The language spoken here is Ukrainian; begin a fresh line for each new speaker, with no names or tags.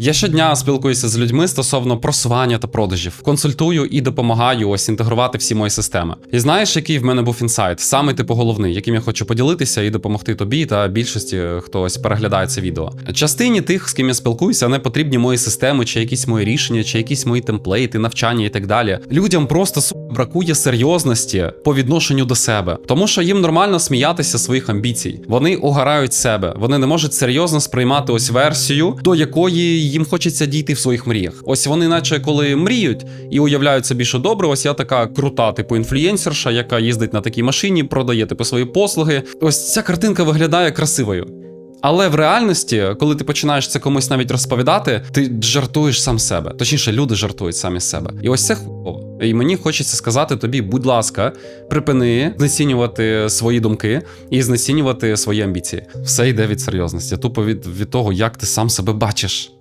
Я щодня спілкуюся з людьми стосовно просування та продажів, консультую і допомагаю ось інтегрувати всі мої системи. І знаєш, який в мене був інсайт, саме типу головний, яким я хочу поділитися і допомогти тобі та більшості, хто ось переглядає це відео. Частині тих, з ким я спілкуюся, не потрібні мої системи, чи якісь мої рішення, чи якісь мої темплейти, навчання і так далі. Людям просто су, бракує серйозності по відношенню до себе, тому що їм нормально сміятися своїх амбіцій. Вони угорають себе, вони не можуть серйозно сприймати ось версію, до якої їм хочеться дійти в своїх мріях. Ось вони, наче коли мріють і уявляють собі, що добре, ось я така крута, типу інфлюєнсерша, яка їздить на такій машині, продає типу свої послуги. Ось ця картинка виглядає красивою. Але в реальності, коли ти починаєш це комусь навіть розповідати, ти жартуєш сам себе. Точніше, люди жартують самі себе. І ось це хуйово. І мені хочеться сказати тобі, будь ласка, припини знецінювати свої думки і знецінювати свої амбіції. Все йде від серйозності, тупо від, від того, як ти сам себе бачиш.